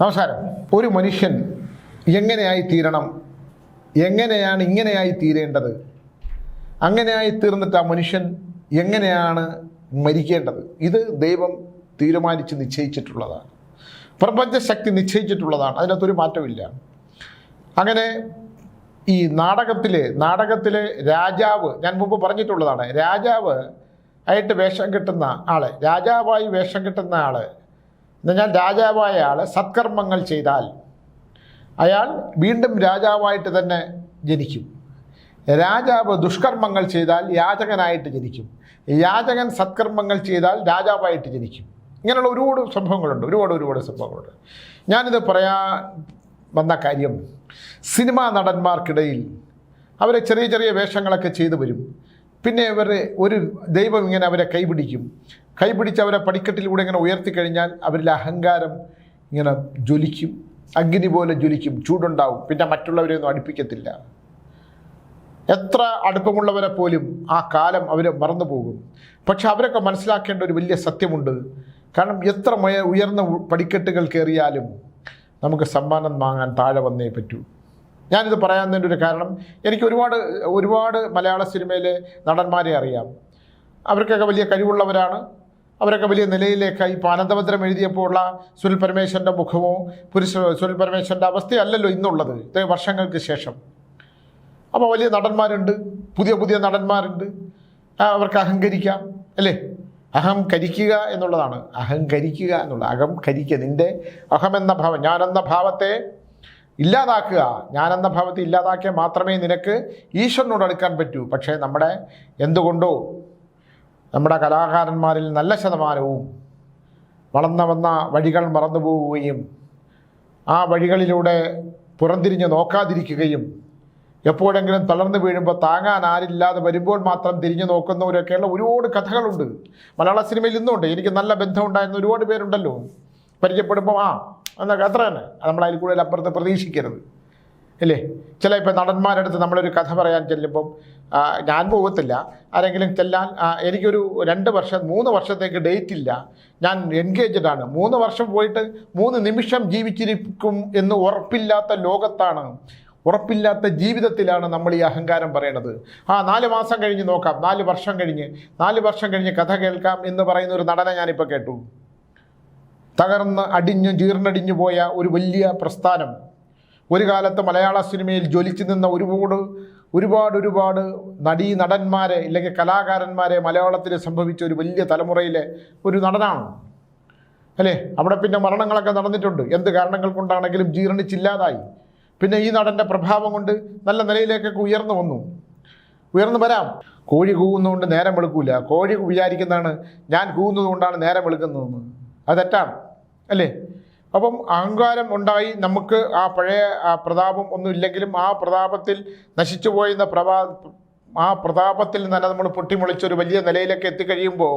നമസ്കാരം. ഒരു മനുഷ്യൻ എങ്ങനെയായി തീരണം എങ്ങനെയാണ് ഇങ്ങനെയായി തീരേണ്ടത് അങ്ങനെയായി തീർന്നിട്ട് ആ മനുഷ്യൻ എങ്ങനെയാണ് മരിക്കേണ്ടത്? ഇത് ദൈവം തീരുമാനിച്ച് നിശ്ചയിച്ചിട്ടുള്ളതാണ്. പ്രപഞ്ചശക്തി നിശ്ചയിച്ചിട്ടുള്ളതാണ്. അതിനകത്തൊരു മാറ്റമില്ല. അങ്ങനെ ഈ നാടകത്തിലെ നാടകത്തിലെ രാജാവ് ഞാൻ മുമ്പ് പറഞ്ഞിട്ടുള്ളതാണ് രാജാവ് ആയിട്ട് വേഷം കിട്ടുന്ന ആളെ രാജാവായി വേഷം കിട്ടുന്ന ആൾ എന്നാൽ രാജാവായ ആൾ സത്കർമ്മങ്ങൾ ചെയ്താൽ അയാൾ വീണ്ടും രാജാവായിട്ട് തന്നെ ജനിക്കും. രാജാവ് ദുഷ്കർമ്മങ്ങൾ ചെയ്താൽ യാചകനായിട്ട് ജനിക്കും. യാചകൻ സത്കർമ്മങ്ങൾ ചെയ്താൽ രാജാവായിട്ട് ജനിക്കും. ഇങ്ങനെയുള്ള ഒരുപാട് സംഭവങ്ങളുണ്ട്. ഒരുപാട് ഒരുപാട് സംഭവങ്ങളുണ്ട്. ഞാനിത് പറയാൻ വന്ന കാര്യം സിനിമാ നടന്മാർക്കിടയിൽ അവരെ ചെറിയ ചെറിയ വേഷങ്ങളൊക്കെ ചെയ്തു വരും. പിന്നെ ഇവർ ഒരു ദൈവം ഇങ്ങനെ അവരെ കൈപിടിക്കും. കൈപിടിച്ച് അവരെ പടിക്കെട്ടിലൂടെ ഇങ്ങനെ ഉയർത്തിക്കഴിഞ്ഞാൽ അവരിൽ അഹങ്കാരം ഇങ്ങനെ ജ്വലിക്കും. അഗ്നി പോലെ ജ്വലിക്കും. ചൂടുണ്ടാവും. പിന്നെ മറ്റുള്ളവരെ ഒന്നും അടുപ്പിക്കത്തില്ല. എത്ര അടുപ്പമുള്ളവരെ പോലും ആ കാലം അവർ മറന്നു പോകും. പക്ഷെ അവരൊക്കെ മനസ്സിലാക്കേണ്ട ഒരു വലിയ സത്യമുണ്ട്. കാരണം എത്ര ഉയർന്ന പടിക്കെട്ടുകൾ കയറിയാലും നമുക്ക് സമ്മാനം വാങ്ങാൻ താഴെ വന്നേ പറ്റൂ. ഞാനിത് പറയാവുന്നതിന്റെ ഒരു കാരണം എനിക്ക് ഒരുപാട് ഒരുപാട് മലയാള സിനിമയിലെ നടന്മാരെ അറിയാം. അവർക്കൊക്കെ വലിയ കഴിവുള്ളവരാണ്. അവരൊക്കെ വലിയ നിലയിലേക്ക് ഈ പാനന്തപത്രം എഴുതിയപ്പോൾ ഉള്ള സുനിൽ പരമേശ്വരന്റെ മുഖമോ പുരുഷ സുനിൽ പരമേശ്വരന്റെ അവസ്ഥയല്ലല്ലോ ഇന്നുള്ളത്. ഇത്രയും വർഷങ്ങൾക്ക് ശേഷം. അപ്പോൾ വലിയ നടന്മാരുണ്ട് പുതിയ പുതിയ നടന്മാരുണ്ട്. അവർക്ക് അഹങ്കരിക്കാം അല്ലേ? അഹം കരിക്കുക എന്നുള്ളതാണ്. അഹങ്കരിക്കുക എന്നുള്ള അഹം കരിക്കുക നിന്റെ അഹമെന്ന ഭാവം ഞാനെന്ന ഭാവത്തെ ഇല്ലാതാക്കുക. ഞാനെന്ന ഭാവത്തെ ഇല്ലാതാക്കിയാൽ മാത്രമേ നിനക്ക് ഈശ്വരനോട് അടുക്കാൻ പറ്റൂ. പക്ഷേ നമ്മുടെ എന്തുകൊണ്ടോ നമ്മുടെ കലാകാരന്മാരിൽ നല്ല ശതമാനവും വളർന്നു വന്ന വഴികൾ മറന്നു പോവുകയും ആ വഴികളിലൂടെ പുറംതിരിഞ്ഞ് നോക്കാതിരിക്കുകയും എപ്പോഴെങ്കിലും തളർന്നു വീഴുമ്പോൾ താങ്ങാൻ ആരില്ലാതെ വരുമ്പോൾ മാത്രം തിരിഞ്ഞു നോക്കുന്നവരൊക്കെയുള്ള ഒരുപാട് കഥകളുണ്ട്. മലയാള സിനിമയിൽ ഇന്നുണ്ട്. എനിക്ക് നല്ല ബന്ധമുണ്ടായിരുന്ന ഒരുപാട് പേരുണ്ടല്ലോ. പരിചയപ്പെടുമ്പോൾ ആ എന്നൊക്കെ അത്ര തന്നെ നമ്മൾ അതിൽ കൂടുതൽ അപ്പുറത്ത് പ്രതീക്ഷിക്കരുത്. അല്ലേ ചില ഇപ്പം അടുത്ത് നമ്മളൊരു കഥ പറയാൻ ചെല്ലുമ്പം ഞാൻ പോകത്തില്ല. ആരെങ്കിലും ചെല്ലാൻ എനിക്കൊരു രണ്ട് വർഷം മൂന്ന് വർഷത്തേക്ക് ഡേറ്റ് ഇല്ല. ഞാൻ എൻഗേജ്ഡ് ആണ്. മൂന്ന് വർഷം പോയിട്ട് മൂന്ന് നിമിഷം ജീവിച്ചിരിക്കും എന്ന് ഉറപ്പില്ലാത്ത ലോകത്താണ്. ഉറപ്പില്ലാത്ത ജീവിതത്തിലാണ് നമ്മൾ ഈ അഹങ്കാരം പറയണത്. ആ നാല് മാസം കഴിഞ്ഞ് നോക്കാം. നാല് വർഷം കഴിഞ്ഞ് നാല് വർഷം കഴിഞ്ഞ് കഥ കേൾക്കാം എന്ന് പറയുന്ന ഒരു നടനെ ഞാനിപ്പോൾ കേട്ടു. തകർന്ന് അടിഞ്ഞു ജീർണടിഞ്ഞു പോയ ഒരു വലിയ പ്രസ്ഥാനം. ഒരു കാലത്ത് മലയാള സിനിമയിൽ ജ്വലിച്ചു നിന്ന ഒരുപാട് ഒരുപാട് ഒരുപാട് നടീ നടന്മാരെ ഇല്ലെങ്കിൽ കലാകാരന്മാരെ മലയാളത്തിൽ സംഭവിച്ച ഒരു വലിയ തലമുറയിലെ ഒരു നടനാണ്. അല്ലേ? അവിടെ പിന്നെ മരണങ്ങളൊക്കെ നടന്നിട്ടുണ്ട്. എന്ത് കാരണങ്ങൾ കൊണ്ടാണെങ്കിലും ജീർണിച്ചില്ലാതായി. പിന്നെ ഈ നടന്റെ പ്രഭാവം കൊണ്ട് നല്ല നിലയിലേക്കൊക്കെ ഉയർന്നു വന്നു. ഉയർന്നു വരാം. കോഴി കൂവുന്നതുകൊണ്ട് നേരം വെളുക്കൂല. കോഴി വിചാരിക്കുന്നതാണ് ഞാൻ കൂവുന്നത് കൊണ്ടാണ് നേരം വെളുക്കുന്നതെന്ന്. അത് തെറ്റാണ്. അല്ലേ? അപ്പം അഹങ്കാരം ഉണ്ടായി നമുക്ക് ആ പഴയ ആ പ്രതാപം ഒന്നും ഇല്ലെങ്കിലും ആ പ്രതാപത്തിൽ നശിച്ചു പോയിരുന്ന പ്രഭാ ആ പ്രതാപത്തിൽ തന്നെ നമ്മൾ പൊട്ടിമുളിച്ചൊരു വലിയ നിലയിലേക്ക് എത്തിക്കഴിയുമ്പോൾ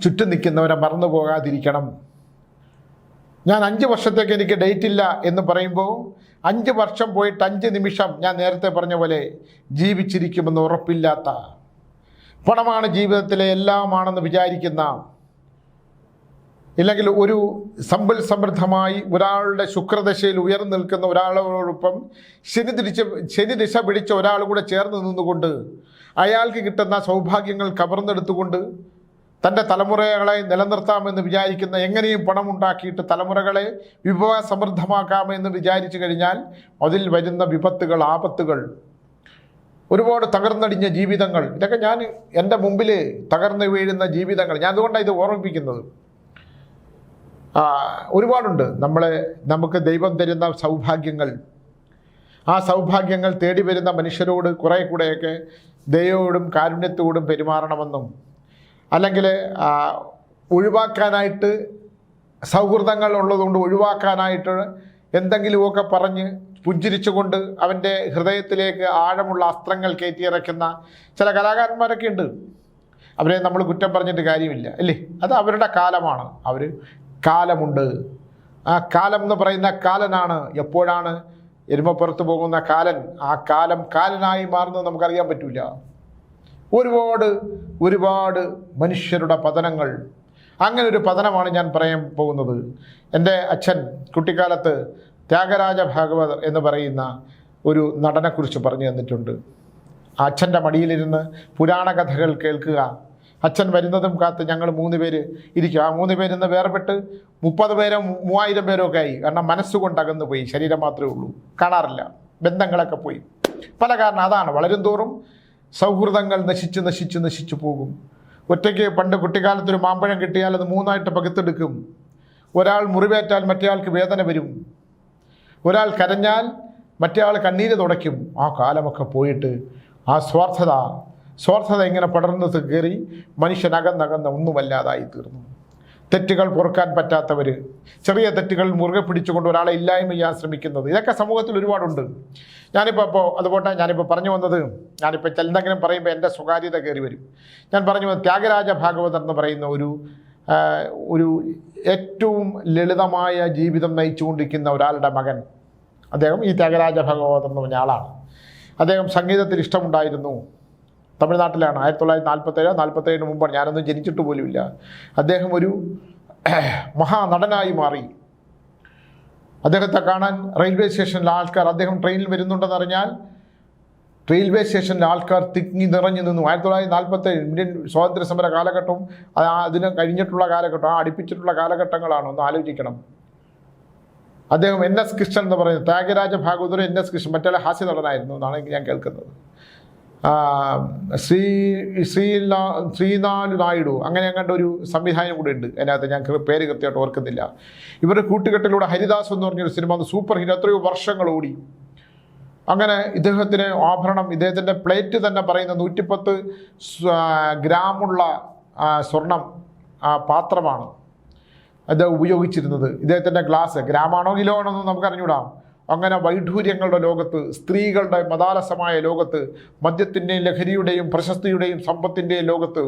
ചുറ്റും നിൽക്കുന്നവരെ മറന്നു പോകാതിരിക്കണം. ഞാൻ അഞ്ച് വർഷത്തേക്ക് എനിക്ക് ഡേറ്റ് ഇല്ല എന്ന് പറയുമ്പോൾ അഞ്ച് വർഷം പോയിട്ട് അഞ്ച് നിമിഷം ഞാൻ നേരത്തെ പറഞ്ഞ പോലെ ജീവിച്ചിരിക്കുമെന്ന് ഉറപ്പില്ലാത്ത പണമാണ് ജീവിതത്തിലെ എല്ലാമാണെന്ന് വിചാരിക്കുന്ന ഇല്ലെങ്കിൽ ഒരു സമ്പൽ സമൃദ്ധമായി ഒരാളുടെ ശുക്രദശയിൽ ഉയർന്നു നിൽക്കുന്ന ഒരാളോടൊപ്പം ശനി തിരിച്ച് ശനി ദിശ പിടിച്ച ഒരാൾ കൂടെ ചേർന്ന് നിന്നുകൊണ്ട് അയാൾക്ക് കിട്ടുന്ന സൗഭാഗ്യങ്ങൾ കവർന്നെടുത്തുകൊണ്ട് തന്റെ തലമുറകളെ നിലനിർത്താമെന്ന് വിചാരിക്കുന്ന എങ്ങനെയും പണം ഉണ്ടാക്കിയിട്ട് തലമുറകളെ വിഭവ സമൃദ്ധമാക്കാമെന്ന് വിചാരിച്ചു കഴിഞ്ഞാൽ അതിൽ വരുന്ന വിപത്തുകൾ ആപത്തുകൾ ഒരുപാട് തകർന്നടിഞ്ഞ ജീവിതങ്ങൾ. ഇതൊക്കെ ഞാൻ എന്റെ മുമ്പിൽ തകർന്നു വീഴുന്ന ജീവിതങ്ങൾ. ഞാൻ അതുകൊണ്ടാണ് ഇത് ഓർമ്മിപ്പിക്കുന്നത്. ഒരുപാടുണ്ട്. നമ്മളെ നമുക്ക് ദൈവം തരുന്ന സൗഭാഗ്യങ്ങൾ. ആ സൗഭാഗ്യങ്ങൾ തേടി വരുന്ന മനുഷ്യരോട് കുറേ കൂടെയൊക്കെ ദൈവയോടും കാരുണ്യത്തോടും പെരുമാറണമെന്നും അല്ലെങ്കിൽ ഒഴിവാക്കാനായിട്ട് സൗഹൃദങ്ങൾ ഉള്ളതുകൊണ്ട് ഒഴിവാക്കാനായിട്ട് എന്തെങ്കിലുമൊക്കെ പറഞ്ഞ് പുഞ്ചിരിച്ചുകൊണ്ട് അവന്റെ ഹൃദയത്തിലേക്ക് ആഴമുള്ള അസ്ത്രങ്ങൾ കയറ്റിയിറക്കുന്ന ചില കലാകാരന്മാരൊക്കെ ഉണ്ട്. അവരെ നമ്മൾ കുറ്റം പറഞ്ഞിട്ട് കാര്യമില്ല അല്ലേ? അത് അവരുടെ കാലമാണ്. അവർ കാലമുണ്ട്. ആ കാലം എന്ന് പറയുന്ന കാലനാണ്. എപ്പോഴാണ്? എരുമപ്പുറത്ത് പോകുന്ന കാലൻ. ആ കാലം കാലനായി മാറുന്നത് നമുക്കറിയാൻ പറ്റില്ല ഒരുപാട് ഒരുപാട് മനുഷ്യരുടെ പതനങ്ങൾ. അങ്ങനെ ഒരു പതനമാണ് ഞാൻ പറയാൻ പോകുന്നത്. എന്റെ അച്ഛൻ കുട്ടിക്കാലത്ത് ത്യാഗരാജ ഭാഗവതർ എന്ന് പറയുന്ന ഒരു നടനെക്കുറിച്ച് പറഞ്ഞു തന്നിട്ടുണ്ട്. അച്ഛന്റെ മടിയിലിരുന്ന് പുരാണ കഥകൾ കേൾക്കുക അച്ഛൻ വരുന്നതും കാത്ത് ഞങ്ങൾ മൂന്ന് പേര് ഇരിക്കും. ആ മൂന്ന് പേരിൽ നിന്ന് വേർപെട്ട് മുപ്പത് പേരോ മൂവായിരം പേരോ ഒക്കെ ആയി. കാരണം മനസ്സുകൊണ്ട് അകന്നു പോയി. ശരീരം മാത്രമേ ഉള്ളൂ. കാണാറില്ല. ബന്ധങ്ങളൊക്കെ പോയി. പല കാരണം അതാണ്. വളരും തോറും സൗഹൃദങ്ങൾ നശിച്ച് നശിച്ച് നശിച്ചു പോകും. ഒറ്റയ്ക്ക് പണ്ട് കുട്ടിക്കാലത്തൊരു മാമ്പഴം കിട്ടിയാൽ അത് മൂന്നായിട്ട് പകുത്തെടുക്കും. ഒരാൾ മുറിവേറ്റാൽ മറ്റേയാൾക്ക് വേദന വരും. ഒരാൾ കരഞ്ഞാൽ മറ്റേയാൾ കണ്ണീര് തുടയ്ക്കും. ആ കാലമൊക്കെ പോയിട്ട് ആ സ്വാർത്ഥത സ്വാർത്ഥത ഇങ്ങനെ പടർന്നു കയറി മനുഷ്യനകന്നകന്ന് ഒന്നുമല്ലാതായി തീർന്നു. തെറ്റുകൾ പൊറുക്കാൻ പറ്റാത്തവർ ചെറിയ തെറ്റുകൾ മുറുകെ പിടിച്ചുകൊണ്ട് ഒരാളെ ഇല്ലായ്മ ചെയ്യാൻ ശ്രമിക്കുന്നത്. ഇതൊക്കെ സമൂഹത്തിൽ ഒരുപാടുണ്ട്. ഞാനിപ്പോൾ അപ്പോൾ അതുപോട്ടെ ഞാനിപ്പോൾ പറഞ്ഞു വന്നത് ഞാനിപ്പോൾ എന്തെങ്കിലും പറയുമ്പോൾ എന്റെ സ്വകാര്യത കയറി വരും. ഞാൻ പറഞ്ഞു വന്നത് ത്യാഗരാജ ഭാഗവതർ എന്ന് പറയുന്ന ഒരു ഒരു ഏറ്റവും ലളിതമായ ജീവിതം നയിച്ചുകൊണ്ടിരിക്കുന്ന ഒരാളുടെ മകൻ. അദ്ദേഹം ഈ ത്യാഗരാജ ഭാഗവതർ എന്ന് പറഞ്ഞ ആളാണ്. അദ്ദേഹം സംഗീതത്തിൽ ഇഷ്ടമുണ്ടായിരുന്നു. തമിഴ്നാട്ടിലാണ്. ആയിരത്തി തൊള്ളായിരത്തി നാൽപ്പത്തേഴ് നാൽപ്പത്തേഴിന് മുമ്പാണ്. ഞാനൊന്നും ജനിച്ചിട്ട് പോലുമില്ല. അദ്ദേഹം ഒരു മഹാനടനായി മാറി. അദ്ദേഹത്തെ കാണാൻ റെയിൽവേ സ്റ്റേഷനിൽ ആൾക്കാർ അദ്ദേഹം ട്രെയിനിൽ വരുന്നുണ്ടെന്ന് അറിഞ്ഞാൽ റെയിൽവേ സ്റ്റേഷനിലെ ആൾക്കാർ തിങ്ങി നിറഞ്ഞു നിന്നു. ആയിരത്തി തൊള്ളായിരത്തി നാൽപ്പത്തേഴ് ഇന്ത്യൻ സ്വാതന്ത്ര്യ സമര കാലഘട്ടവും അതിന് കഴിഞ്ഞിട്ടുള്ള കാലഘട്ടം ആ അടുപ്പിച്ചിട്ടുള്ള കാലഘട്ടങ്ങളാണ്. ഒന്ന് ആലോചിക്കണം. അദ്ദേഹം എൻ എസ് കൃഷ്ണൻ എന്ന് പറയുന്നത് ത്യാഗരാജ ഭാഗവതർ എൻ എസ് കൃഷ്ണൻ മറ്റേ ഹാസ്യ നടനായിരുന്നു എന്നാണ് ഞാൻ കേൾക്കുന്നത്. ശ്രീ ശ്രീലാ ശ്രീനാലു നായിഡു. അങ്ങനെ അങ്ങോട്ട് ഒരു സംവിധാനം കൂടെ ഉണ്ട്. അതിനകത്ത് ഞാൻ പേര് കൃത്യമായിട്ട് ഓർക്കുന്നില്ല. ഇവരുടെ കൂട്ടുകെട്ടിലൂടെ ഹരിദാസ് എന്ന് പറഞ്ഞൊരു സിനിമ സൂപ്പർ ഹിറ്റ്. എത്രയോ വർഷങ്ങൾ ഓടി. അങ്ങനെ ഇദ്ദേഹത്തിന് ആഭരണം ഇദ്ദേഹത്തിന്റെ പ്ലേറ്റ് തന്നെ പറയുന്ന നൂറ്റിപ്പത്ത് ഗ്രാമുള്ള സ്വർണം പാത്രമാണ്. അത് ഉപയോഗിച്ചിരുന്നത്. ഇദ്ദേഹത്തിന്റെ ഗ്ലാസ്. ഗ്രാമാണോ കിലോ ആണോ എന്ന് നമുക്ക് അറിഞ്ഞൂടാം അങ്ങനെ വൈഢൂര്യങ്ങളുടെ ലോകത്ത് സ്ത്രീകളുടെ മതാലസമായ ലോകത്ത് മദ്യത്തിന്റെയും ലഹരിയുടെയും പ്രശസ്തിയുടെയും സമ്പത്തിന്റെയും ലോകത്ത്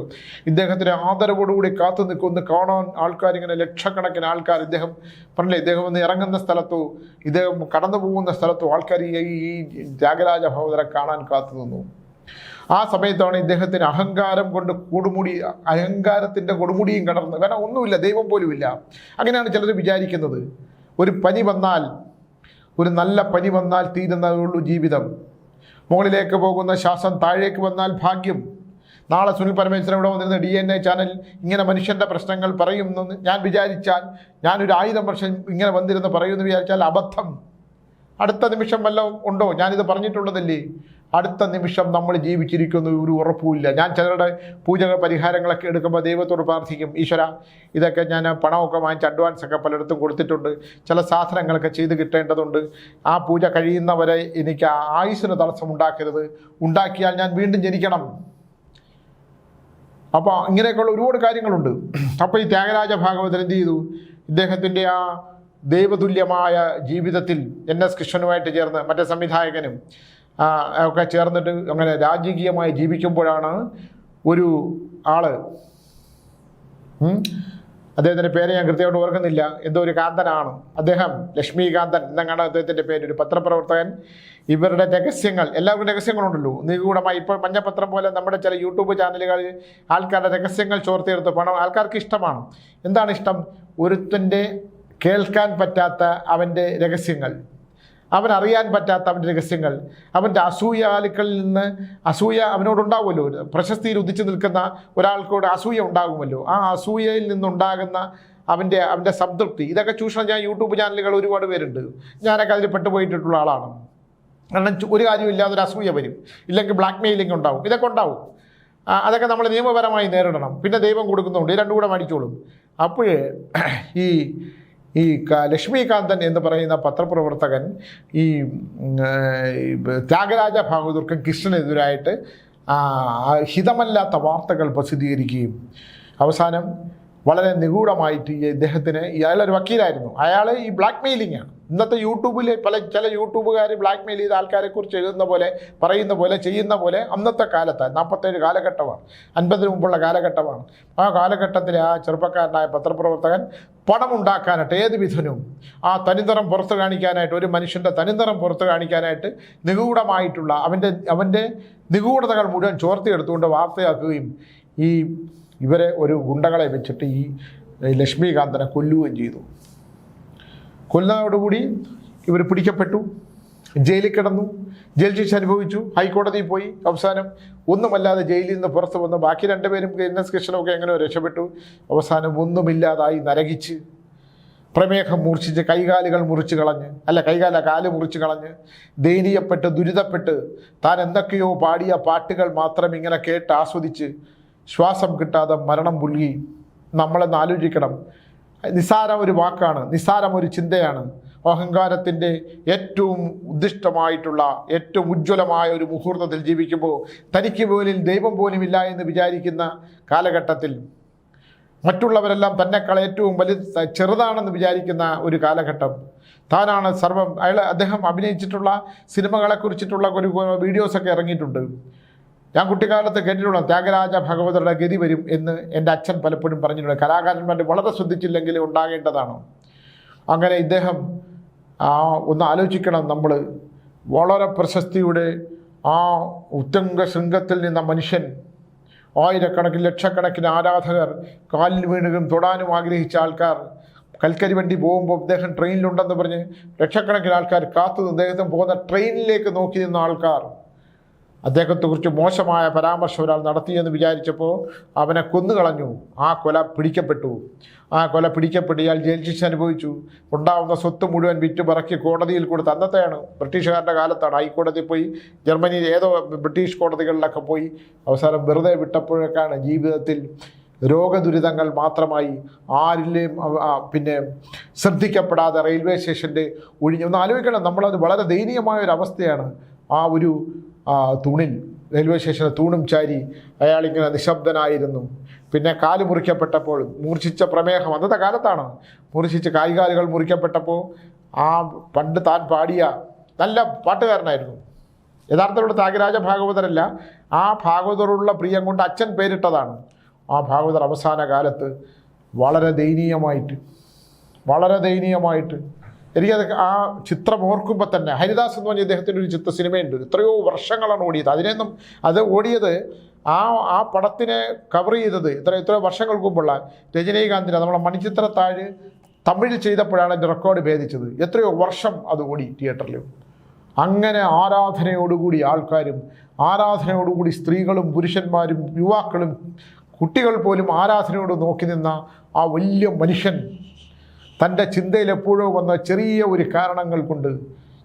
ഇദ്ദേഹത്തിന് ആദരവോടുകൂടി കാത്തു നിൽക്കുമെന്ന് കാണാൻ ആൾക്കാരിങ്ങനെ ലക്ഷക്കണക്കിന് ആൾക്കാർ ഇദ്ദേഹം പറഞ്ഞില്ലേ ഇദ്ദേഹം ഒന്ന് ഇറങ്ങുന്ന സ്ഥലത്തോ ഇദ്ദേഹം കടന്നു പോകുന്ന സ്ഥലത്തോ ആൾക്കാർ ഈ ത്യാഗരാജ ഭഗവതരെ കാണാൻ കാത്തു നിന്നു. ആ സമയത്താണ് ഇദ്ദേഹത്തിന് അഹങ്കാരം കൊണ്ട് കൊടുമുടി അഹങ്കാരത്തിന്റെ കൊടുമുടിയും കടർന്ന് കാരണം ഒന്നുമില്ല ദൈവം പോലുമില്ല. അങ്ങനെയാണ് ചിലർ വിചാരിക്കുന്നത്. ഒരു പനി വന്നാൽ ഒരു നല്ല പനി വന്നാൽ തീരുന്നതേ ഉള്ളൂ ജീവിതം. മുകളിലേക്ക് പോകുന്ന ശ്വാസം താഴേക്ക് വന്നാൽ ഭാഗ്യം. നാളെ സുനിൽ പരമേശ്വരൻ ഇവിടെ വന്നിരുന്ന ഡി എൻ എ ചാനൽ ഇങ്ങനെ മനുഷ്യന്റെ പ്രശ്നങ്ങൾ പറയുമെന്ന് ഞാൻ വിചാരിച്ചാൽ ഞാനൊരു ആയിരം വർഷം ഇങ്ങനെ വന്നിരുന്ന് പറയുമെന്ന് വിചാരിച്ചാൽ അബദ്ധം. അടുത്ത നിമിഷം വല്ലതും ഉണ്ടോ? ഞാനിത് പറഞ്ഞിട്ടുള്ളതല്ലേ? അടുത്ത നിമിഷം നമ്മൾ ജീവിച്ചിരിക്കുന്നു ഒരു ഉറപ്പുമില്ല. ഞാൻ ചിലരുടെ പൂജകൾ പരിഹാരങ്ങളൊക്കെ എടുക്കുമ്പോൾ ദൈവത്തോട് പ്രാർത്ഥിക്കും ഈശ്വര ഇതൊക്കെ ഞാൻ പണമൊക്കെ വാങ്ങിച്ച് അഡ്വാൻസ് ഒക്കെ പലയിടത്തും കൊടുത്തിട്ടുണ്ട്. ചില സാധനങ്ങളൊക്കെ ചെയ്ത് കിട്ടേണ്ടതുണ്ട്. ആ പൂജ കഴിയുന്നവരെ എനിക്ക് ആയുസ്സിന് തടസ്സം ഉണ്ടാക്കരുത്. ഉണ്ടാക്കിയാൽ ഞാൻ വീണ്ടും ജനിക്കണം. അപ്പോൾ ഇങ്ങനെയൊക്കെയുള്ള ഒരുപാട് കാര്യങ്ങളുണ്ട്. അപ്പോൾ ഈ ത്യാഗരാജ ഭാഗവതൻ എന്ത് ചെയ്തു? ഇദ്ദേഹത്തിന്റെ ആ ദൈവതുല്യമായ ജീവിതത്തിൽ എൻ എസ് കൃഷ്ണനുമായിട്ട് ചേർന്ന് മറ്റേ സംവിധായകനും ഒക്കെ ചേർന്നിട്ട് അങ്ങനെ രാജകീയമായി ജീവിക്കുമ്പോഴാണ് ഒരു ആൾ അദ്ദേഹത്തിന്റെ പേര് ഞാൻ കൃത്യമായിട്ട് ഓർക്കുന്നില്ല. എന്തോ ഒരു കാന്തനാണ്. അദ്ദേഹം ലക്ഷ്മികാന്തൻ എന്നങ്ങാണ് അദ്ദേഹത്തിന്റെ പേര് ഒരു പത്രപ്രവർത്തകൻ. ഇവരുടെ രഹസ്യങ്ങൾ എല്ലാവർക്കും രഹസ്യങ്ങളുണ്ടല്ലോ. നിഗൂഢമായി ഇപ്പോൾ മഞ്ഞപത്രം പോലെ നമ്മുടെ ചില യൂട്യൂബ് ചാനലുകളിൽ ആൾക്കാരുടെ രഹസ്യങ്ങൾ ചോർത്തിയെടുത്ത് പണം ആൾക്കാർക്ക് ഇഷ്ടമാണ്. എന്താണ് ഇഷ്ടം? ഒരുത്തന്റെ കേൾക്കാൻ പറ്റാത്ത അവന്റെ രഹസ്യങ്ങൾ. അവൻ അറിയാൻ പറ്റാത്ത അവന്റെ രഹസ്യങ്ങൾ. അവന്റെ അസൂയാലുക്കളിൽ നിന്ന് അസൂയ അവനോടുണ്ടാവുമല്ലോ. പ്രശസ്തിയിൽ ഉദിച്ചു നിൽക്കുന്ന ഒരാൾക്കോട് അസൂയ ഉണ്ടാകുമല്ലോ ആ അസൂയയിൽ നിന്നുണ്ടാകുന്ന അവന്റെ അവന്റെ സംതൃപ്തി. ഇതൊക്കെ ചൂഷണം ഞാൻ യൂട്യൂബ് ചാനലുകൾ ഒരുപാട് പേരുണ്ട്. ഞാനൊക്കെ അതിൽ പെട്ടുപോയിട്ടുള്ള ആളാണ്. കാരണം ഒരു കാര്യമില്ലാതെ ഒരു അസൂയ വരും. ഇല്ലെങ്കിൽ ബ്ലാക്ക് മെയിലിംഗ് ഉണ്ടാവും. ഇതൊക്കെ ഉണ്ടാവും. അതൊക്കെ നമ്മൾ നിയമപരമായി നേരിടണം. പിന്നെ ദൈവം കൊടുക്കുന്നുണ്ട്. രണ്ടും കൂടെ മേടിച്ചോളും. അപ്പോഴേ ഈ ഈ ലക്ഷ്മീകാന്തൻ എന്ന് പറയുന്ന പത്രപ്രവർത്തകൻ ഈ ത്യാഗരാജ ഭാഗവതർക്കും കൃഷ്ണനെതിരായിട്ട് ഹിതമല്ലാത്ത വാർത്തകൾ പ്രസിദ്ധീകരിക്കുകയും അവസാനം വളരെ നിഗൂഢമായിട്ട് ഇദ്ദേഹത്തിന് അയാളൊരു വക്കീലായിരുന്നു. അയാൾ ഈ ബ്ലാക്ക് മെയിലിംഗ് ഇന്നത്തെ യൂട്യൂബിൽ പല ചില യൂട്യൂബുകാർ ബ്ലാക്ക് മെയിൽ ചെയ്ത ആൾക്കാരെ കുറിച്ച് എഴുതുന്ന പോലെ പറയുന്ന പോലെ ചെയ്യുന്ന പോലെ അന്നത്തെ കാലത്ത് നാൽപ്പത്തേഴ് കാലഘട്ടമാണ്. അൻപതിന് മുമ്പുള്ള കാലഘട്ടമാണ്. ആ കാലഘട്ടത്തിലെ ആ ചെറുപ്പക്കാരനായ പത്രപ്രവർത്തകൻ പണം ഉണ്ടാക്കാനായിട്ട് ഏത് വിധനും ആ തനിനിറം പുറത്ത് കാണിക്കാനായിട്ട് ഒരു മനുഷ്യന്റെ തനിനിറം പുറത്ത് കാണിക്കാനായിട്ട് നിഗൂഢമായിട്ടുള്ള അവന്റെ അവന്റെ നിഗൂഢതകൾ മുഴുവൻ ചോർത്തിയെടുത്തുകൊണ്ട് വാർത്തയാക്കുകയും ഈ ഇവരെ ഒരു ഗുണ്ടകളെ വെച്ചിട്ട് ഈ ലക്ഷ്മികാന്തനെ കൊല്ലുകയും ചെയ്തു. കൊല്ലുന്നതോടുകൂടി ഇവർ പിടിക്കപ്പെട്ടു. ജയിലിൽ കിടന്നു. ജയിൽ ശിക്ഷ അനുഭവിച്ചു. ഹൈക്കോടതിയിൽ പോയി. അവസാനം ഒന്നുമല്ലാതെ ജയിലിൽ നിന്ന് പുറത്ത് വന്ന് ബാക്കി രണ്ടുപേരും എൻ എസ് കൃഷ്ണനൊക്കെ എങ്ങനെയോ രക്ഷപ്പെട്ടു. അവസാനം ഒന്നുമില്ലാതായി നരകിച്ച് പ്രമേഹം മൂർച്ഛിച്ച് കൈകാലുകൾ മുറിച്ച് കളഞ്ഞ് അല്ല കൈകാല കാൽ മുറിച്ച് കളഞ്ഞ് ദയനീയപ്പെട്ട് ദുരിതപ്പെട്ട് താൻ എന്തൊക്കെയോ പാടിയ പാട്ടുകൾ മാത്രം ഇങ്ങനെ കേട്ട് ആസ്വദിച്ച് ശ്വാസം കിട്ടാതെ മരണം പുൽകി. നമ്മളെന്ന് ആലോചിക്കണം. നിസ്സാരം ഒരു വാക്കാണ് നിസാരം ഒരു ചിന്തയാണ്. അഹങ്കാരത്തിന്റെ ഏറ്റവും ഉദ്ദിഷ്ടമായിട്ടുള്ള ഏറ്റവും ഉജ്ജ്വലമായ ഒരു മുഹൂർത്തത്തിൽ ജീവിക്കുമ്പോൾ തനിക്ക് പോലിൽ ദൈവം പോലും ഇല്ല എന്ന് വിചാരിക്കുന്ന കാലഘട്ടത്തിൽ മറ്റുള്ളവരെല്ലാം തന്നെക്കാൾ ഏറ്റവും വലിയ ചെറുതാണെന്ന് വിചാരിക്കുന്ന ഒരു കാലഘട്ടം. താനാണ് സർവം അയാൾ അദ്ദേഹം അഭിനയിച്ചിട്ടുള്ള സിനിമകളെ കുറിച്ചിട്ടുള്ള ഒരു വീഡിയോസൊക്കെ ഇറങ്ങിയിട്ടുണ്ട്. ഞാൻ കുട്ടിക്കാലത്ത് കേട്ടിട്ടുള്ള ത്യാഗരാജ ഭഗവതരുടെ ഗതി വരും എന്ന് എന്റെ അച്ഛൻ പലപ്പോഴും പറഞ്ഞിട്ടുണ്ട്. കലാകാരന്മാർ വളരെ ശ്രദ്ധിച്ചില്ലെങ്കിൽ ഉണ്ടാകേണ്ടതാണ്. അങ്ങനെ ഇദ്ദേഹം ഒന്ന് ആലോചിക്കണം നമ്മൾ വളരെ പ്രശസ്തിയുടെ ആ ഉത്തംഗ ശൃംഗത്തിൽ നിന്ന മനുഷ്യൻ ആയിരക്കണക്കിന് ലക്ഷക്കണക്കിന് ആരാധകർ കാലിൽ വീണുകയും തൊടാനും ആഗ്രഹിച്ച ആൾക്കാർ കൽക്കരി വണ്ടി പോകുമ്പോൾ അദ്ദേഹം ട്രെയിനിലുണ്ടെന്ന് പറഞ്ഞ് ലക്ഷക്കണക്കിന് ആൾക്കാർ കാത്തു അദ്ദേഹത്തിന് പോകുന്ന ട്രെയിനിലേക്ക് നോക്കി നിന്ന ആൾക്കാർ. അദ്ദേഹത്തെക്കുറിച്ച് മോശമായ പരാമർശം ഒരാൾ നടത്തിയെന്ന് വിചാരിച്ചപ്പോൾ അവനെ കൊന്നുകളഞ്ഞു. ആ കൊല പിടിക്കപ്പെട്ടു. ആ കൊല പിടിക്കപ്പെട്ട് ഇയാൾ ജയിൽ ശിക്ഷ അനുഭവിച്ചു. ഉണ്ടാവുന്ന സ്വത്ത് മുഴുവൻ വിറ്റ് പറക്കി കോടതിയിൽ കൊടുത്ത് അന്നത്തെയാണ്. ബ്രിട്ടീഷുകാരുടെ കാലത്താണ് ഹൈക്കോടതിയിൽ പോയി ജർമ്മനിയിൽ ഏതോ ബ്രിട്ടീഷ് കോടതികളിലൊക്കെ പോയി അവസാനം വെറുതെ വിട്ടപ്പോഴൊക്കെയാണ് ജീവിതത്തിൽ രോഗദുരിതങ്ങൾ മാത്രമായി ആരിലെയും പിന്നെ ശ്രദ്ധിക്കപ്പെടാതെ റെയിൽവേ സ്റ്റേഷന്റെ ഒഴിഞ്ഞ്. ഒന്ന് ആലോചിക്കണം നമ്മളത് വളരെ ദയനീയമായ ഒരു അവസ്ഥയാണ്. ആ ഒരു തൂണിൽ റെയിൽവേ സ്റ്റേഷനിൽ തൂണും ചാരി അയാളിങ്ങനെ നിശബ്ദനായിരുന്നു. പിന്നെ കാൽ മുറിക്കപ്പെട്ടപ്പോൾ മൂർച്ഛിച്ച പ്രമേഹം. അന്നത്തെ കാലത്താണ്? മൂർച്ഛിച്ച് കൈകാലുകൾ മുറിക്കപ്പെട്ടപ്പോൾ ആ പണ്ട് താൻ പാടിയ നല്ല പാട്ടുകാരനായിരുന്നു. യഥാർത്ഥത്തിലുള്ള ത്യാഗരാജ ഭാഗവതരല്ല ആ ഭാഗവതരുള്ള പ്രിയം കൊണ്ട് അച്ഛൻ പേരിട്ടതാണ്. ആ ഭാഗവതർ അവസാന കാലത്ത് വളരെ ദയനീയമായിട്ട് വളരെ ദയനീയമായിട്ട് എനിക്കത് ആ ചിത്രം ഓർക്കുമ്പോൾ തന്നെ ഹരിദാസ് എന്ന് പറഞ്ഞ ഇദ്ദേഹത്തിന്റെ ഒരു ചിത്ര സിനിമയുണ്ട്. എത്രയോ വർഷങ്ങളാണ് ഓടിയത്. അതിനൊന്നും അത് ഓടിയത് ആ ആ പടത്തിനെ കവർ ചെയ്തത് ഇത്ര എത്രയോ വർഷങ്ങൾക്ക് മുമ്പുള്ള രജനീകാന്തിനെ നമ്മളെ മണിച്ചിത്രത്താഴ് തമിഴിൽ ചെയ്തപ്പോഴാണ് എന്റെ റെക്കോർഡ് ഭേദിച്ചത്. എത്രയോ വർഷം അത് ഓടി തിയേറ്ററിൽ അങ്ങനെ ആരാധനയോടുകൂടി ആൾക്കാരും ആരാധനയോടുകൂടി സ്ത്രീകളും പുരുഷന്മാരും യുവാക്കളും കുട്ടികൾ പോലും ആരാധനയോട് നോക്കി നിന്ന ആ വലിയ മനുഷ്യൻ തന്റെ ചിന്തയിൽ എപ്പോഴോ വന്ന ചെറിയ ഒരു കാരണങ്ങൾ കൊണ്ട്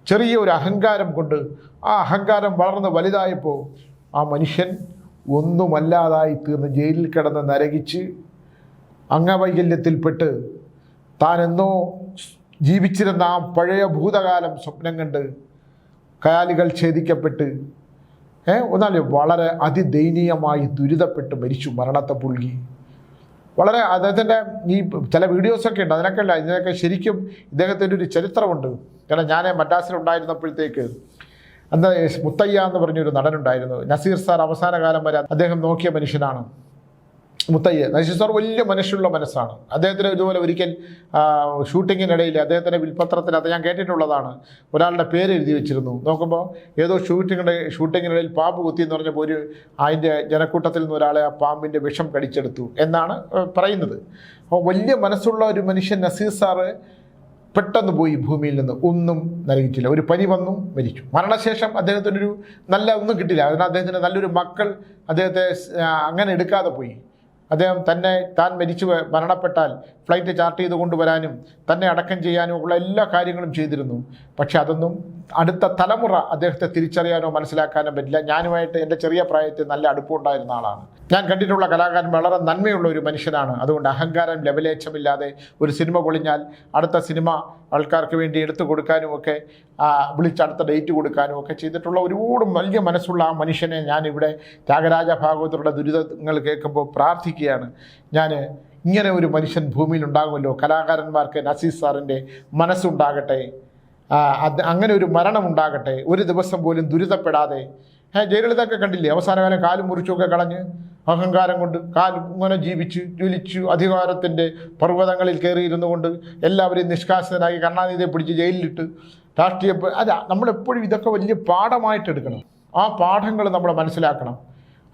ചെറിയ ഒരു അഹങ്കാരം കൊണ്ട് ആ അഹങ്കാരം വളർന്ന് വലുതായപ്പോൾ ആ മനുഷ്യൻ ഒന്നുമല്ലാതായി തീർന്ന് ജയിലിൽ കിടന്ന് നരകിച്ച് അംഗവൈകല്യത്തിൽപ്പെട്ട് താനെന്നോ ജീവിച്ചിരുന്ന ആ പഴയ ഭൂതകാലം സ്വപ്നം കണ്ട് കയാലികൾ ഛേദിക്കപ്പെട്ട് ഏ ഒന്നാലും വളരെ അതിദയനീയമായി ദുരിതപ്പെട്ട് മരിച്ചു മരണത്തെ പുൽകി. വളരെ അദ്ദേഹത്തിന്റെ ഈ ചില വീഡിയോസൊക്കെ ഉണ്ട്. അതിനൊക്കെ അല്ല ഇതിനൊക്കെ ശരിക്കും ഇദ്ദേഹത്തിന്റെ ഒരു ചരിത്രമുണ്ട്. കാരണം ഞാൻ മദ്രാസിലുണ്ടായിരുന്നപ്പോഴത്തേക്ക് അന്ന് മുത്തയ്യ എന്ന് പറഞ്ഞൊരു നടനുണ്ടായിരുന്നു. നസീർ സാർ അവസാന കാലം വരെ അദ്ദേഹം നോക്കിയ മനുഷ്യനാണ്. മുത്തയ്യ നസീർ സാർ വലിയ മനുഷ്യനുള്ള മനസ്സാണ്. അദ്ദേഹത്തിന് ഇതുപോലെ ഒരിക്കൽ ഷൂട്ടിങ്ങിനിടയിൽ അദ്ദേഹത്തിന്റെ വിൽപ്പത്രത്തിനകത്ത് ഞാൻ കേട്ടിട്ടുള്ളതാണ്. ഒരാളുടെ പേര് എഴുതി വെച്ചിരുന്നു. നോക്കുമ്പോൾ ഏതോ ഷൂട്ടിങ്ങിന്റെ ഷൂട്ടിങ്ങിനിടയിൽ പാമ്പ് കുത്തി എന്ന് പറഞ്ഞപ്പോൾ ഒരു അതിന്റെ ജനക്കൂട്ടത്തിൽ നിന്ന് ഒരാളെ ആ പാമ്പിന്റെ വിഷം കടിച്ചെടുത്തു എന്നാണ് പറയുന്നത്. അപ്പോൾ വലിയ മനസ്സുള്ള ഒരു മനുഷ്യൻ നസീർ സാറ് പെട്ടെന്ന് പോയി ഭൂമിയിൽ നിന്ന്. ഒന്നും നൽകിയിട്ടില്ല. ഒരു പനി വന്നു മരിച്ചു. മരണശേഷം അദ്ദേഹത്തിനൊരു നല്ല ഒന്നും കിട്ടില്ല അതിന് അദ്ദേഹത്തിന് നല്ലൊരു മക്കൾ അദ്ദേഹത്തെ അങ്ങനെ എടുക്കാതെ പോയി. അദ്ദേഹം തന്നെ താൻ മരിച്ചു മരണപ്പെട്ടാൽ ഫ്ലൈറ്റ് ചാർട്ട് ചെയ്ത് കൊണ്ടുവരാനും തന്നെ അടക്കം ചെയ്യാനും ഉള്ള എല്ലാ കാര്യങ്ങളും ചെയ്തിരുന്നു. പക്ഷെ അതൊന്നും അടുത്ത തലമുറ അദ്ദേഹത്തെ തിരിച്ചറിയാനോ മനസ്സിലാക്കാനോ പറ്റില്ല. ഞാനുമായിട്ട് എന്റെ ചെറിയ പ്രായത്തിൽ നല്ല അടുപ്പമുണ്ടായിരുന്ന ആളാണ്. ഞാൻ കണ്ടിട്ടുള്ള കലാകാരൻ വളരെ നന്മയുള്ള ഒരു മനുഷ്യനാണ്. അതുകൊണ്ട് അഹങ്കാരം ലവലേച്ഛമില്ലാതെ ഒരു സിനിമ പൊളിഞ്ഞാൽ അടുത്ത സിനിമ ആൾക്കാർക്ക് വേണ്ടി എടുത്തു കൊടുക്കാനും ഒക്കെ വിളിച്ചടുത്ത ഡേറ്റ് കൊടുക്കാനും ഒക്കെ ചെയ്തിട്ടുള്ള ഒരുപാട് വലിയ മനസ്സുള്ള ആ മനുഷ്യനെ ഞാനിവിടെ ത്യാഗരാജ ഭാഗവതരുടെ ദുരിതങ്ങൾ കേൾക്കുമ്പോൾ പ്രാർത്ഥിക്കുകയാണ്. ഞാൻ ഇങ്ങനെ ഒരു മനുഷ്യൻ ഭൂമിയിൽ ഉണ്ടാകുമല്ലോ. കലാകാരന്മാർക്ക് നസീസ് സാറിന്റെ മനസ്സുണ്ടാകട്ടെ. അത് അങ്ങനെ ഒരു മരണം ഉണ്ടാകട്ടെ. ഒരു ദിവസം പോലും ദുരിതപ്പെടാതെ. ജയലളിത ഒക്കെ കണ്ടില്ലേ? അവസാനകാലം കാലും മുറിച്ചൊക്കെ കളഞ്ഞ് അഹങ്കാരം കൊണ്ട് കാലും ഇങ്ങനെ ജീവിച്ച് ജ്വലിച്ചു അധികാരത്തിന്റെ പർവതങ്ങളിൽ കയറിയിരുന്നു കൊണ്ട് എല്ലാവരെയും നിഷ്കാസിതനാക്കി കരുണാനിധിയെ പിടിച്ച് ജയിലിലിട്ട് രാഷ്ട്രീയ അതെ നമ്മളെപ്പോഴും ഇതൊക്കെ വലിയ പാഠമായിട്ട് എടുക്കണം. ആ പാഠങ്ങൾ നമ്മൾ മനസ്സിലാക്കണം.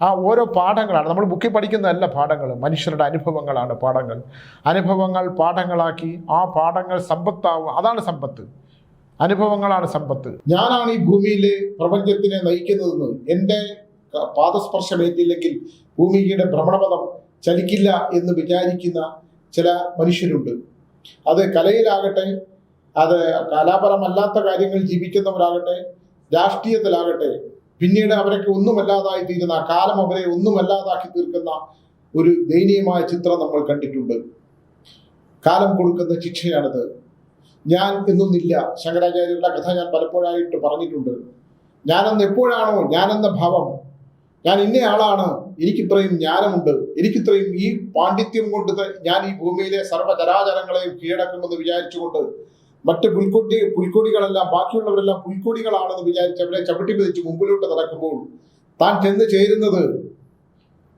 ആ ഓരോ പാഠങ്ങളാണ്. നമ്മൾ ബുക്കിൽ പഠിക്കുന്നതല്ല പാഠങ്ങൾ മനുഷ്യരുടെ അനുഭവങ്ങളാണ് പാഠങ്ങൾ. അനുഭവങ്ങൾ പാഠങ്ങളാക്കി ആ പാഠങ്ങൾ സമ്പത്താവും അതാണ് സമ്പത്ത്. അനുഭവങ്ങളാണ് സമ്പത്ത്. ഞാനാണ് ഈ ഭൂമിയിൽ പ്രപഞ്ചത്തിനെ നയിക്കുന്നതെന്ന്. എന്റെ പാദസ്പർശം പാദസ്പർശമേറ്റില്ലെങ്കിൽ ഭൂമിയുടെ ഭ്രമണപഥം ചലിക്കില്ല എന്ന് വിചാരിക്കുന്ന ചില മനുഷ്യരുണ്ട്. അത് കലയിലാകട്ടെ അത് കലാപരമല്ലാത്ത കാര്യങ്ങൾ ജീവിക്കുന്നവരാകട്ടെ രാഷ്ട്രീയത്തിലാകട്ടെ പിന്നീട് അവരൊക്കെ ഒന്നുമല്ലാതായി തീരുന്ന കാലം അവരെ ഒന്നുമല്ലാതാക്കി തീർക്കുന്ന ഒരു ദയനീയമായ ചിത്രം നമ്മൾ കണ്ടിട്ടുണ്ട്. കാലം കൊടുക്കുന്ന ശിക്ഷയാണിത്. ഞാൻ എന്നൊന്നില്ല. ശങ്കരാചാര്യരുടെ കഥ ഞാൻ പലപ്പോഴായിട്ട് പറഞ്ഞിട്ടുണ്ട്. ഞാനെന്ന് എപ്പോഴാണോ ഞാനെന്ന ഭാവം. ഞാൻ ഇന്ന ആളാണ് എനിക്കിത്രയും ജ്ഞാനമുണ്ട്. എനിക്കിത്രയും ഈ പാണ്ഡിത്യം കൊണ്ട് ഞാൻ ഈ ഭൂമിയിലെ സർവചരാചരങ്ങളെയും കീഴടക്കുമെന്ന് വിചാരിച്ചുകൊണ്ട് മറ്റ് പുൽക്കൊടി പുൽക്കൊടികളെല്ലാം ബാക്കിയുള്ളവരെല്ലാം പുൽക്കൊടികളാണെന്ന് വിചാരിച്ച് അവരെ ചവിട്ടി പതിച്ച് മുമ്പിലോട്ട് നടക്കുമ്പോൾ താൻ ചെന്ന് ചേരുന്നത്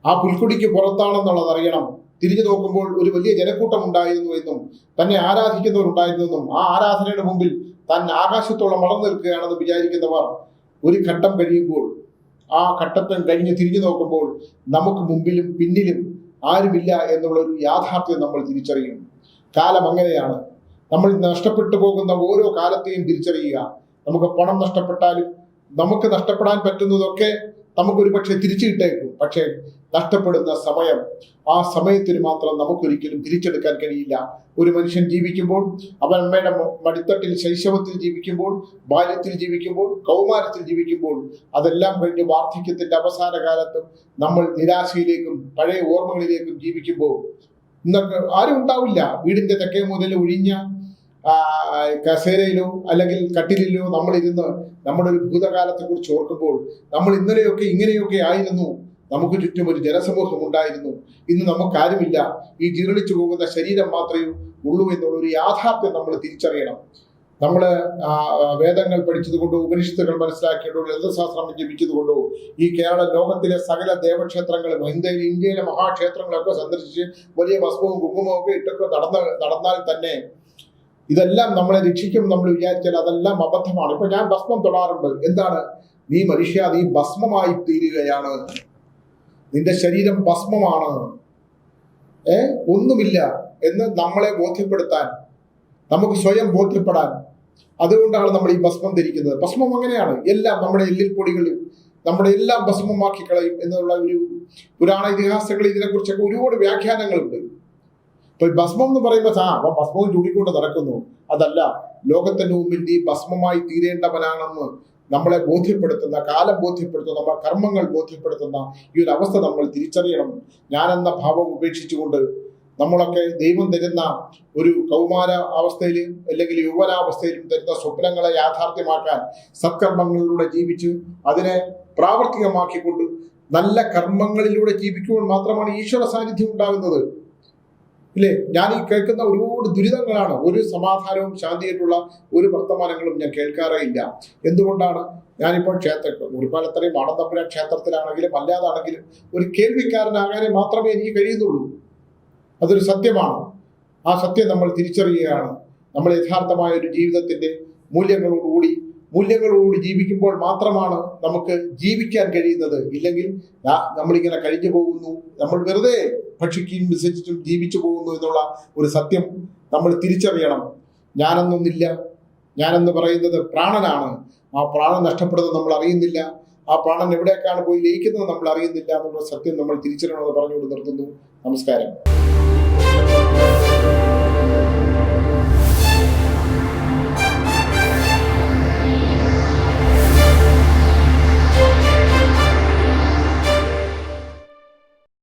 ആ പുൽക്കൊടിക്ക് പുറത്താണെന്നുള്ളത് അറിയണം തിരിഞ്ഞു നോക്കുമ്പോൾ ഒരു വലിയ ജനക്കൂട്ടം ഉണ്ടായിരുന്നു എന്നും തന്നെ ആരാധിക്കുന്നവരുണ്ടായിരുന്നു എന്നും ആ ആരാധനയുടെ മുമ്പിൽ താൻ ആകാശത്തോളം വളർന്നു നിൽക്കുകയാണെന്ന് വിചാരിക്കുന്നവർ ഒരു ഘട്ടം കഴിയുമ്പോൾ ആ ഘട്ടത്തിൽ കഴിഞ്ഞ് തിരിഞ്ഞു നോക്കുമ്പോൾ നമുക്ക് മുമ്പിലും പിന്നിലും ആരുമില്ല എന്നുള്ള ഒരു യാഥാർത്ഥ്യം നമ്മൾ തിരിച്ചറിയും. കാലം അങ്ങനെയാണ്. നമ്മൾ നഷ്ടപ്പെട്ടു പോകുന്ന ഓരോ കാലത്തെയും തിരിച്ചറിയുക. നമുക്ക് പണം നഷ്ടപ്പെട്ടാലും നമുക്ക് നഷ്ടപ്പെടാൻ പറ്റുന്നതൊക്കെ നമുക്കൊരു പക്ഷെ തിരിച്ചു കിട്ടേക്കും. പക്ഷേ നഷ്ടപ്പെടുന്ന സമയം. ആ സമയത്തിന് മാത്രം നമുക്കൊരിക്കലും തിരിച്ചെടുക്കാൻ കഴിയില്ല. ഒരു മനുഷ്യൻ ജീവിക്കുമ്പോൾ അവൻ അമ്മയുടെ മടിത്തട്ടിൽ ശൈശവത്തിൽ ജീവിക്കുമ്പോൾ ബാല്യത്തിൽ ജീവിക്കുമ്പോൾ കൗമാരത്തിൽ ജീവിക്കുമ്പോൾ അതെല്ലാം കഴിഞ്ഞ് വാർദ്ധക്യത്തിന്റെ അവസാന കാലത്തും നമ്മൾ നിരാശയിലേക്കും പഴയ ഓർമ്മകളിലേക്കും ജീവിക്കുമ്പോൾ ഇന്നൊക്കെ ആരും ഉണ്ടാവില്ല. വീടിന്റെ തെക്കേ മുതൽ ഒഴിഞ്ഞ കസേരയിലോ അല്ലെങ്കിൽ കട്ടിലിലോ നമ്മളിരുന്ന് നമ്മുടെ ഒരു ഭൂതകാലത്തെ കുറിച്ച് ഓർക്കുമ്പോൾ നമ്മൾ ഇന്നലെയൊക്കെ ഇങ്ങനെയൊക്കെ ആയിരുന്നു. നമുക്ക് ചുറ്റും ഒരു ജനസമൂഹം ഉണ്ടായിരുന്നു. ഇന്ന് നമുക്കാരുമില്ല. ഈ ജീർണിച്ചു പോകുന്ന ശരീരം മാത്രമേ ഉള്ളൂ എന്നുള്ള ഒരു യാഥാർത്ഥ്യം നമ്മൾ തിരിച്ചറിയണം. നമ്മൾ വേദങ്ങൾ പഠിച്ചതുകൊണ്ടോ ഉപനിഷത്തുകൾ മനസ്സിലാക്കിയതോ ലളിതശാസ്ത്രം ജപിച്ചതുകൊണ്ടോ ഈ കേരള ലോകത്തിലെ സകല ദേവക്ഷേത്രങ്ങളും ഇന്ത്യയിലെ ഇന്ത്യയിലെ മഹാക്ഷേത്രങ്ങളൊക്കെ സന്ദർശിച്ച് വലിയ ഭസ്മവും കുങ്കുമവും ഒക്കെ ഇട്ടൊക്കെ നടന്ന നടന്നാൽ തന്നെ ഇതെല്ലാം നമ്മളെ രക്ഷിക്കും നമ്മൾ വിചാരിച്ചാൽ അതെല്ലാം അബദ്ധമാണ്. ഇപ്പൊ ഞാൻ ഭസ്മം തൊടാറുണ്ട്. എന്താണ്? നീ മനുഷ്യ നീ ഭസ്മമായി തീരുകയാണ്. നിന്റെ ശരീരം ഭസ്മമാണ്. ഏ? ഒന്നുമില്ല എന്ന് നമ്മളെ ബോധ്യപ്പെടുത്താൻ നമുക്ക് സ്വയം ബോധ്യപ്പെടാൻ. അതുകൊണ്ടാണ് നമ്മൾ ഈ ഭസ്മം ധരിക്കുന്നത്. ഭസ്മം അങ്ങനെയാണ്. എല്ലാം നമ്മുടെ എല്ലിൽ പൊടികളിൽ നമ്മുടെ എല്ലാം ഭസ്മമാക്കി കളയും എന്നുള്ള ഒരു പുരാണ ഇതിഹാസങ്ങളിൽ ഇതിനെക്കുറിച്ചൊക്കെ ഒരുപാട് വ്യാഖ്യാനങ്ങളുണ്ട്. ഇപ്പൊ ഭസ്മം എന്ന് പറയുമ്പോൾ ആ അവൻ ഭസ്മവും ചൂടിക്കൊണ്ട് നടക്കുന്നു. അതല്ല ലോകത്തിന്റെ മുമ്പിൽ നീ ഭസ്മമായി തീരേണ്ടവനാണെന്ന് നമ്മളെ ബോധ്യപ്പെടുത്തുന്ന കാലം ബോധ്യപ്പെടുത്തുന്ന നമ്മുടെ കർമ്മങ്ങൾ ബോധ്യപ്പെടുത്തുന്ന ഈ ഒരു അവസ്ഥ നമ്മൾ തിരിച്ചറിയണം. ഞാനെന്ന ഭാവം ഉപേക്ഷിച്ചുകൊണ്ട് നമ്മളൊക്കെ ദൈവം തരുന്ന ഒരു കൗമാര അവസ്ഥയിൽ അല്ലെങ്കിൽ യൗവനാവസ്ഥയിലും തരുന്ന സ്വപ്നങ്ങളെ യാഥാർത്ഥ്യമാക്കാൻ സത്കർമ്മങ്ങളിലൂടെ ജീവിച്ച് അതിനെ പ്രാവർത്തികമാക്കിക്കൊണ്ട് നല്ല കർമ്മങ്ങളിലൂടെ ജീവിക്കുമ്പോൾ മാത്രമാണ് ഈശ്വര സാന്നിധ്യം ഉണ്ടാകുന്നത്. ഇല്ലേ? ഞാൻ ഈ കേൾക്കുന്ന ഒരുപാട് ദുരിതങ്ങളാണ്. ഒരു സമാധാനവും ശാന്തിയായിട്ടുള്ള ഒരു വർത്തമാനങ്ങളും ഞാൻ കേൾക്കാറേ ഇല്ല എന്തുകൊണ്ടാണ്? ഞാനിപ്പോൾ ക്ഷേത്ര മുറിപ്പാലത്തറയും ആണന്തപുര ക്ഷേത്രത്തിലാണെങ്കിലും അല്ലാതാണെങ്കിലും ഒരു കേൾവിക്കാരനാകാനേ മാത്രമേ എനിക്ക് കഴിയുന്നുള്ളൂ. അതൊരു സത്യമാണ്. ആ സത്യം നമ്മൾ തിരിച്ചറിയുകയാണ്. നമ്മൾ യഥാർത്ഥമായ ഒരു ജീവിതത്തിന്റെ മൂല്യങ്ങളോടുകൂടി മൂല്യങ്ങളോടുകൂടി ജീവിക്കുമ്പോൾ മാത്രമാണ് നമുക്ക് ജീവിക്കാൻ കഴിയുന്നത്. ഇല്ലെങ്കിൽ നമ്മളിങ്ങനെ കഴിഞ്ഞു പോകുന്നു നമ്മൾ വെറുതെ ഭക്ഷിക്കുകയും വിശ്വസിച്ചും ജീവിച്ചു പോകുന്നു എന്നുള്ള ഒരു സത്യം നമ്മൾ തിരിച്ചറിയണം. ഞാനെന്നൊന്നില്ല. ഞാനെന്ന് പറയുന്നത് പ്രാണനാണ്. ആ പ്രാണൻ നഷ്ടപ്പെടുന്നത് നമ്മൾ അറിയുന്നില്ല. ആ പ്രാണൻ എവിടേക്കാണ് പോയി ലയിക്കുന്നത് നമ്മൾ അറിയുന്നില്ല എന്നുള്ള സത്യം നമ്മൾ തിരിച്ചറിയണമെന്ന് പറഞ്ഞുകൊണ്ട് നിർത്തുന്നു. നമസ്കാരം.